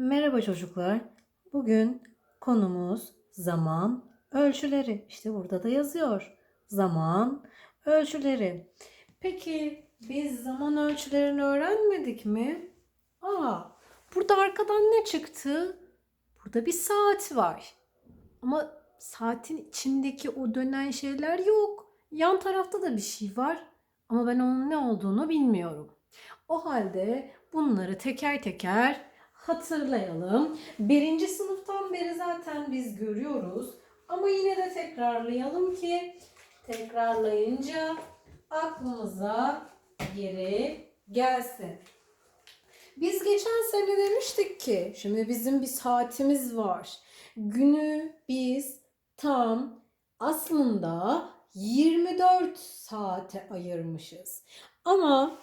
Merhaba çocuklar. Bugün konumuz zaman ölçüleri. İşte burada da yazıyor. Zaman ölçüleri. Peki biz zaman ölçülerini öğrenmedik mi? Aa, burada arkadan ne çıktı? Burada bir saat var. Ama saatin içindeki o dönen şeyler yok. Yan tarafta da bir şey var. Ama ben onun ne olduğunu bilmiyorum. O halde bunları teker teker hatırlayalım. Birinci sınıftan beri zaten biz görüyoruz. Ama yine de tekrarlayalım ki tekrarlayınca aklımıza geri gelsin. Biz geçen sene demiştik ki şimdi bizim bir saatimiz var. Günü biz tam aslında 24 saate ayırmışız. Ama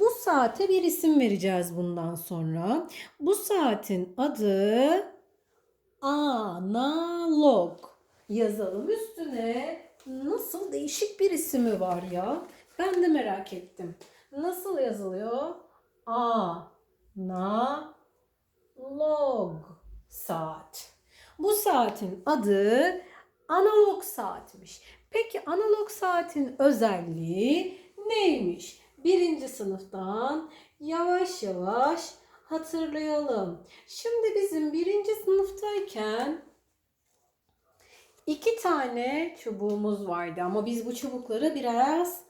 bu saate bir isim vereceğiz bundan sonra. Bu saatin adı analog. Yazalım üstüne. Nasıl değişik bir ismi var ya. Ben de merak ettim. Nasıl yazılıyor? Analog saat. Bu saatin adı analog saatmiş. Peki analog saatin özelliği neymiş? Birinci sınıftan yavaş yavaş hatırlayalım. Şimdi bizim birinci sınıftayken iki tane çubuğumuz vardı ama biz bu çubukları biraz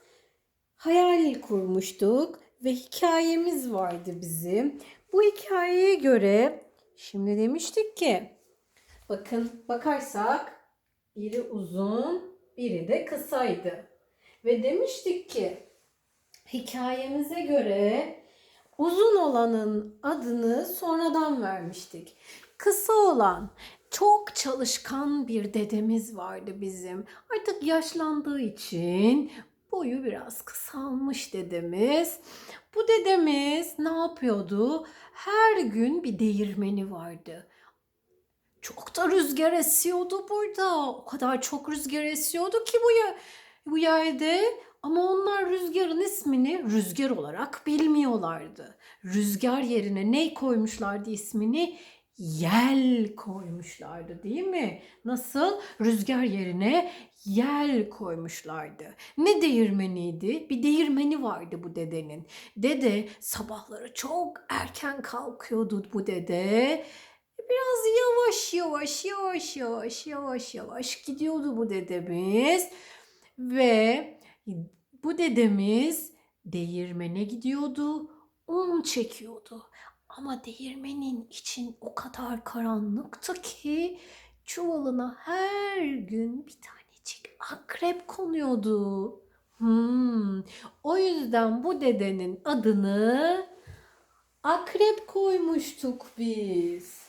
hayal kurmuştuk ve hikayemiz vardı bizim. Bu hikayeye göre şimdi demiştik ki bakın bakarsak biri uzun, biri de kısaydı. Ve demiştik ki hikayemize göre uzun olanın adını sonradan vermiştik. Kısa olan çok çalışkan bir dedemiz vardı bizim. Artık yaşlandığı için boyu biraz kısalmış dedemiz. Bu dedemiz ne yapıyordu? Her gün bir değirmeni vardı. Çok da rüzgar esiyordu burada. O kadar çok rüzgar esiyordu ki bu, yer, bu yerde. Ama onlar rüzgarın ismini rüzgar olarak bilmiyorlardı. Rüzgar yerine ne koymuşlardı ismini? Yel koymuşlardı değil mi? Nasıl? Rüzgar yerine yel koymuşlardı. Ne değirmeniydi? Bir değirmeni vardı bu dedenin. Dede sabahları çok erken kalkıyordu bu dede. Biraz yavaş yavaş yavaş yavaş yavaş yavaş gidiyordu bu dedemiz. Ve bu dedemiz değirmene gidiyordu, un çekiyordu. Ama değirmenin için o kadar karanlıktı ki çuvalına her gün bir tanecik akrep konuyordu. Hmm, o yüzden bu dedenin adını akrep koymuştuk biz.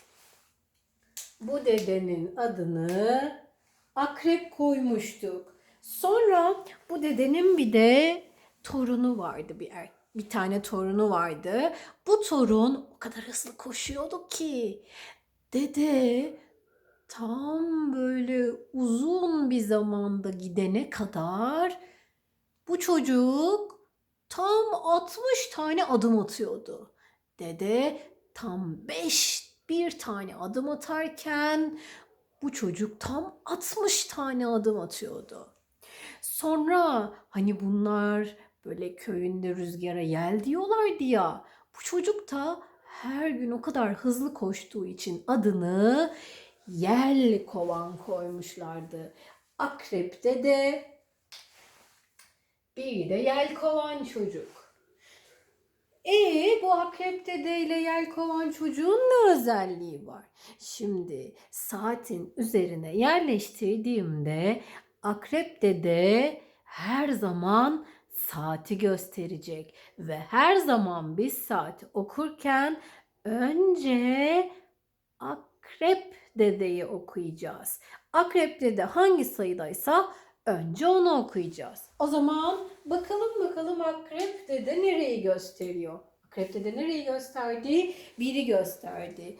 Bu dedenin adını akrep koymuştuk. Sonra bu dedenin bir de torunu vardı bir er, bir tane torunu vardı. Bu torun o kadar hızlı koşuyordu ki dede tam böyle uzun bir zamanda gidene kadar bu çocuk tam 60 tane adım atıyordu. Dede tam 5 bir tane adım atarken bu çocuk tam 60 tane adım atıyordu. Sonra hani bunlar böyle köyünde rüzgara yel diyorlardı ya. Bu çocuk da her gün o kadar hızlı koştuğu için adını yel kovan koymuşlardı. Akrep'te de bir de yel kovan çocuk. E bu akrep dede ile yel kovan çocuğun ne özelliği var? Şimdi saatin üzerine yerleştirdiğimde akrep dede her zaman saati gösterecek ve her zaman biz saati okurken önce akrep dedeyi okuyacağız. Akrep dede hangi sayıdaysa önce onu okuyacağız. O zaman bakalım bakalım akrep dede nereyi gösteriyor? Akrep dede nereyi gösterdi? Biri gösterdi.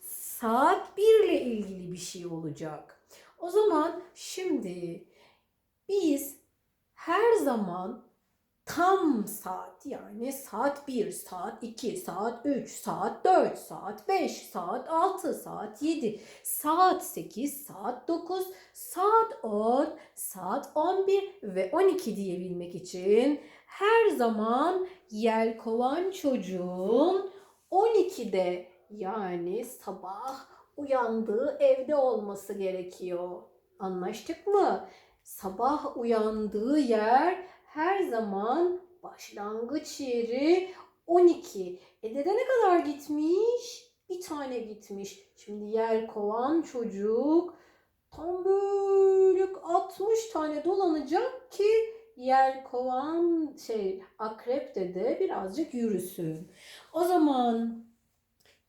Saat 1 ile ilgili bir şey olacak. O zaman şimdi biz her zaman tam saat yani saat 1, saat 2, saat 3, saat 4, saat 5, saat 6, saat 7, saat 8, saat 9, saat 10, saat 11 ve 12 diyebilmek için her zaman yelkovan çocuğun 12'de yani sabah uyandığı evde olması gerekiyor. Anlaştık mı? Sabah uyandığı yer her zaman başlangıç yeri 12. E dede ne kadar gitmiş? Bir tane gitmiş. Şimdi yer kovan çocuk tam böyle 60 tane dolanacak ki yer kovan şey akrep dede birazcık yürüsün. O zaman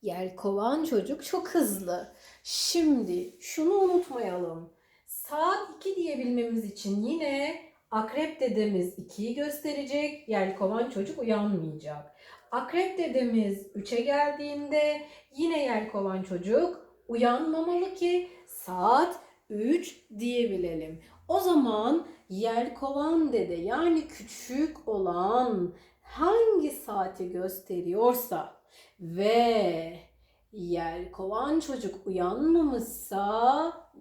yer kovan çocuk çok hızlı. Şimdi şunu unutmayalım. Saat 2 diyebilmemiz için yine akrep dedemiz 2'yi gösterecek. Yelkovan çocuk uyanmayacak. Akrep dedemiz 3'e geldiğinde yine yelkovan çocuk uyanmamalı ki saat 3 diyebilelim. O zaman yelkovan dede yani küçük olan hangi saati gösteriyorsa ve yelkovan çocuk uyanmamışsa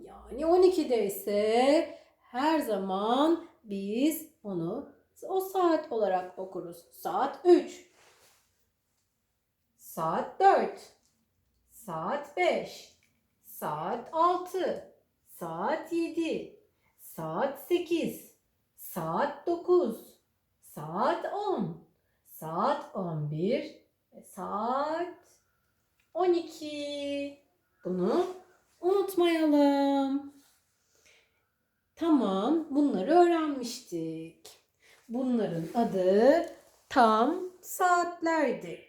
yani 12'de ise her zaman biz onu o saat olarak okuruz. Saat 3. Saat 4. Saat 5. Saat 6. Saat 7. Saat 8. Saat 9. Saat 10. Saat 11 ve saat 12. Bunu unutmayalım. Tamam, bunları öğrenmiştik. Bunların adı tam saatlerdi.